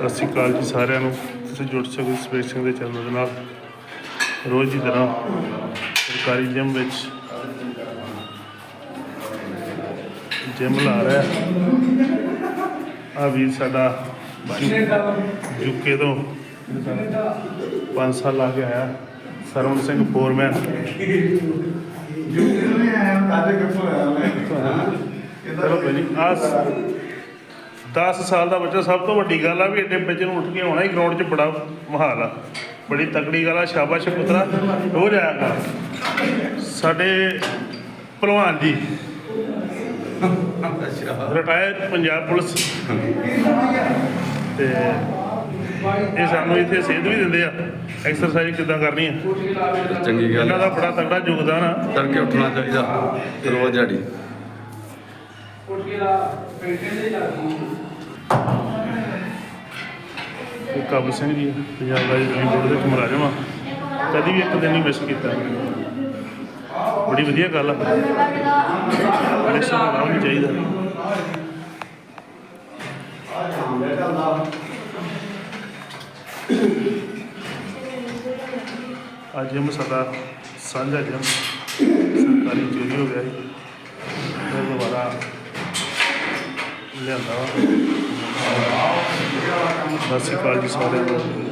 ਸਤਿ ਸ਼੍ਰੀ ਅਕਾਲ ਜੀ ਸਾਰਿਆਂ ਨੂੰ। ਤੁਸੀਂ ਜੁੜ ਸਕਦੇ ਸਪੇਸ ਸਿੰਘ ਦੇ ਚੈਨਲ ਦੇ ਨਾਲ। ਰੋਜ਼ ਦੀ ਤਰ੍ਹਾਂ ਸਰਕਾਰੀ ਜਿਮ ਵਿੱਚ ਜਿਮ ਲਾ ਰਿਹਾ। ਆ ਵੀਰ ਸਾਡਾ ਯੂਕੇ ਤੋਂ 5 ਸਾਲ ਲਾ ਕੇ ਆਇਆ। ਸਰਵਣ ਸਿੰਘ ਫੋਰਮੈਨ ਚਲੋ ਕੋਈ ਨਹੀਂ। ਆ 10 ਸਾਲ ਦਾ ਬੱਚਾ ਸਭ ਤੋਂ ਵੱਡੀ ਗੱਲ ਆ ਵੀ ਐਡੇ ਬੱਚੇ ਨੂੰ ਉੱਠ ਕੇ ਆਉਣਾ ਹੀ ਗਰਾਊਂਡ 'ਚ ਬੜਾ ਮਹਾਲ ਆ। ਬੜੀ ਤਕੜੀ ਗੱਲ ਆ ਸ਼ਾਬਾਸ਼ ਪੁੱਤਰਾ ਰੋਜ਼ ਆਇਆ ਕਰ। ਸਾਡੇ ਭਲਵਾਨ ਜੀ। Retire Punjab police. ਤੇ ਇਹ ਸਾਨੂੰ ਇੱਥੇ ਸੇਧ ਵੀ ਦਿੰਦੇ ਆ। ਐਕਸਰਸਾਈਜ਼ ਕਿੱਦਾਂ ਕਰਨੀ ਆ? ਚੰਗੀ ਗੱਲ ਇਹਨਾਂ ਦਾ ਬੜਾ ਤਗੜਾ ਯੋਗਦਾਨ ਆ। ਤੜਕੇ ਉੱਠਣਾ ਚਾਹੀਦਾ ਰੋਜ਼ ਦਿਹਾੜੀ। ਇਹ ਕਾਬਲ ਸਿੰਘ ਜੀ, ਪੰਜਾਬ ਦਾ ਜੀ ਬੋਰਡ ਦੇ ਮੁਲਾਜ਼ਮ ਆ। ਕਦੀ ਵੀ ਇੱਕ ਦਿਨ ਨਹੀਂ ਮਿਸ ਕੀਤਾ। ਬੜੀ ਵਧੀਆ ਗੱਲ ਆ। ਹਮੇਸ਼ਾ ਹੋਣਾ ਵੀ ਚਾਹੀਦਾ। ਅੱਜ ਜਿਮ ਸਾਡਾ ਸਾਂਝਾ ਜਿਮ ਸਰਕਾਰੀ ਚੋਰੀ ਹੋ ਗਿਆ ਸੀ ਦੁਬਾਰਾ ਲਿਆਂਦਾ ਵਾ। ਸਤਿ ਸ਼੍ਰੀ ਅਕਾਲ ਜੀ ਸਾਰਿਆਂ ਨੂੰ।